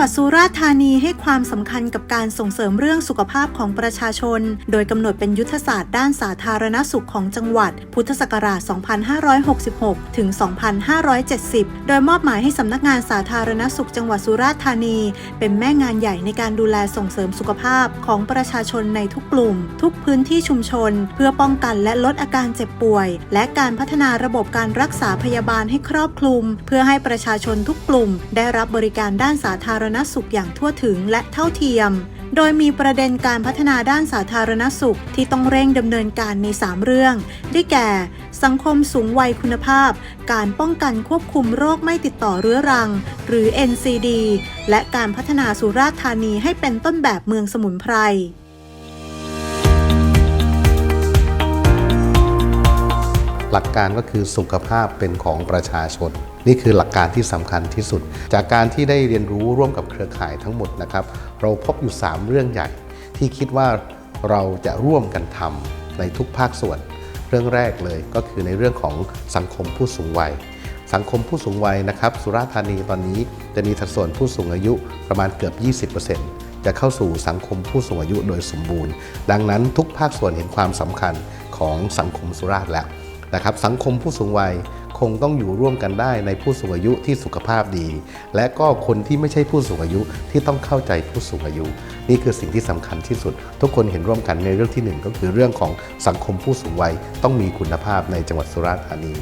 วัดสุราษฎร์ธานีให้ความสำคัญกับการส่งเสริมเรื่องสุขภาพของประชาชน โดยกำหนดเป็นยุทธศาสตร์ด้านสาธารณสุขของจังหวัด พุทธศักราช 2566 ถึง 2570 โดยมอบหมายให้สำนักงานสาธารณสุขจังหวัดสุราษฎร์ธานี เป็นแม่งานใหญ่ในการดูแลส่งเสริมสุขภาพของประชาชนในทุกกลุ่ม ทุกพื้นที่ชุมชน เพื่อป้องกันและลดอาการเจ็บป่วย และการพัฒนาระบบการรักษาพยาบาลให้ครอบคลุม เพื่อให้ประชาชนทุกกลุ่ม ได้รับบริการด้านสาธารณสุขอย่างทั่วถึงและเท่าเทียม โดยมีประเด็นการพัฒนาด้านสาธารณสุขที่ต้องเร่งดำเนินการใน 3 เรื่อง ได้แก่ สังคมสูงวัยคุณภาพ การป้องกันควบคุมโรคไม่ติดต่อเรื้อรัง หรือ NCD และการพัฒนาสุราษฎร์ธานีให้เป็นต้นแบบเมืองสมุนไพร หลักการก็คือสุขภาพเป็นของประชาชน นี่คือหลักการที่สำคัญที่สุด จากการที่ได้เรียนรู้ร่วมกับเครือข่ายทั้งหมดนะครับ เราพบอยู่ 3 เรื่องใหญ่ ที่คิดว่าเราจะร่วมกันทำในทุกภาคส่วน เรื่องแรกเลยก็คือในเรื่องของสังคมผู้สูงวัย สังคมผู้สูงวัยนะครับ สุราษฎร์ธานีตอนนี้จะมีสัดส่วนผู้สูงอายุประมาณเกือบ 20%จะเข้าสู่สังคมผู้สูงอายุโดยสมบูรณ์ ดังนั้นทุกภาคส่วนเห็นความสำคัญของสังคมสุราษฎร์แล้ว นะครับสังคมผู้สูงวัยคงต้องอยู่ร่วมกันได้ในผู้สูงอายุที่สุขภาพดี และก็คนที่ไม่ใช่ผู้สูงอายุที่ต้องเข้าใจผู้สูงอายุ นี่คือสิ่งที่สำคัญที่สุด ทุกคนเห็นร่วมกันในเรื่องที่หนึ่งก็คือเรื่องของสังคมผู้สูงวัยต้องมีคุณภาพในจังหวัดสุราษฎร์ธานี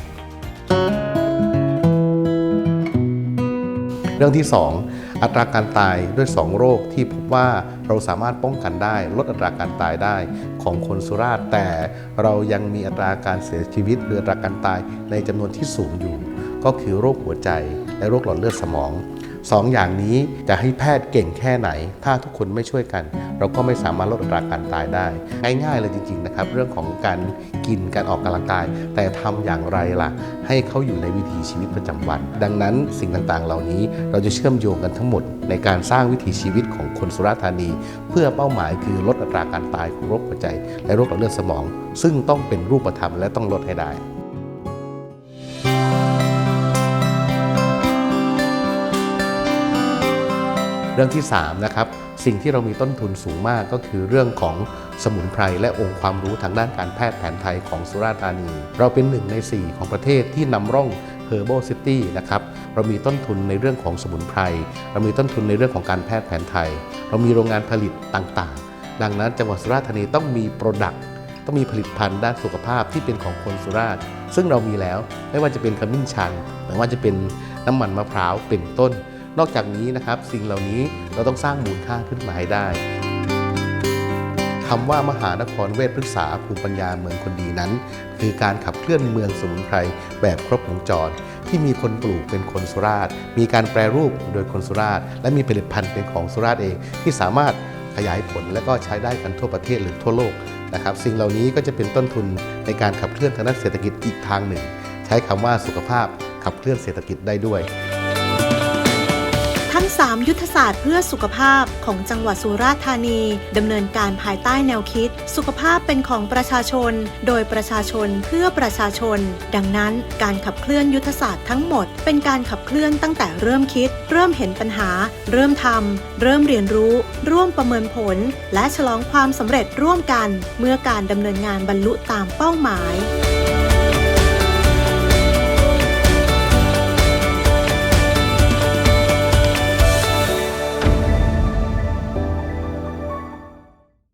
เรื่องที่ 2 อัตราการตายด้วย 2 โรคที่พบว่าเราสามารถป้องกันได้ ลดอัตราการตายได้ของคนสุราษฎร์แต่เรายังมีอัตราการเสียชีวิตหรืออัตราการตายในจำนวนที่สูงอยู่ ก็คือโรคหัวใจและโรคหลอดเลือดสมอง สองอย่างนี้จะให้แพทย์เก่งแค่ไหน ถ้าทุกคนไม่ช่วยกัน เราก็ไม่สามารถลดอัตราการตายได้ ง่ายๆเลยจริงๆนะครับ เรื่องของการกินการออกกำลังกาย แต่ทำอย่างไรล่ะ ให้เขาอยู่ในวิถีชีวิตประจำวัน ดังนั้นสิ่งต่างๆ เหล่านี้เราจะเชื่อมโยงกันทั้งหมด ในการสร้างวิถีชีวิตของคนสุราษฎร์ธานี เพื่อเป้าหมายคือลดอัตราการตายของโรคหัวใจ และโรคหลอดเลือดสมอง ซึ่งต้องเป็นรูปธรรมและต้องลดให้ได้ เรื่องที่3นะครับสิ่งที่เรามีต้นทุนสูงมากก็คือเรื่องของสมุนไพรและองค์ความรู้ทางด้านการแพทย์แผนไทยของสุราษฎร์ธานี เราเป็นหนึ่งใน 4 ของประเทศที่นำร่อง Herbal City นะครับ เรามีต้นทุนในเรื่องของสมุนไพร เรามีต้นทุนในเรื่องของการแพทย์แผนไทย เรามีโรงงานผลิตต่างๆ ดังนั้นจังหวัดสุราษฎร์ธานีต้องมีโปรดักต์ต้องมีผลิตภัณฑ์ด้านสุขภาพที่เป็นของคนสุราษฎร์ซึ่งเรามีแล้วไม่ว่าจะเป็นขมิ้นชันหรือว่าจะเป็นน้ำมันมะพร้าวเป็นต้น นอกจากนี้นะครับสิ่งเหล่านี้เราต้องสร้างมูลค่าขึ้นมาให้ได้คำว่ามหานครเวชพฤกษาภูมิปัญญาเมืองคนดีนั้น คือการขับเคลื่อนเมืองสมุนไพรแบบครบวงจร ที่มีคนปลูกเป็นคนสุราษฎร์มีการแปรรูปโดยคนสุราษฎร์และมีผลิตภัณฑ์เป็นของสุราษฎร์เอง ที่สามารถขยายผลและก็ใช้ได้กันทั่วประเทศหรือทั่วโลกนะครับสิ่งเหล่านี้ก็จะเป็นต้นทุนในการขับเคลื่อนทางด้านเศรษฐกิจอีกทางหนึ่ง ใช้คำว่าสุขภาพขับเคลื่อนเศรษฐกิจได้ด้วย ทั้ง3ยุทธศาสตร์เพื่อสุขภาพของจังหวัดสุราษฎร์ธานีดำเนินการภายใต้แนวคิด สุขภาพเป็นของประชาชน โดยประชาชนเพื่อประชาชน ดังนั้นการขับเคลื่อนยุทธศาสตร์ทั้งหมด เป็นการขับเคลื่อนตั้งแต่เริ่มคิด เริ่มเห็นปัญหา เริ่มทำเริ่มเรียนรู้ ร่วมประเมินผล และฉลองความสำเร็จร่วมกัน เมื่อการดำเนินงานบรรลุตามเป้าหมาย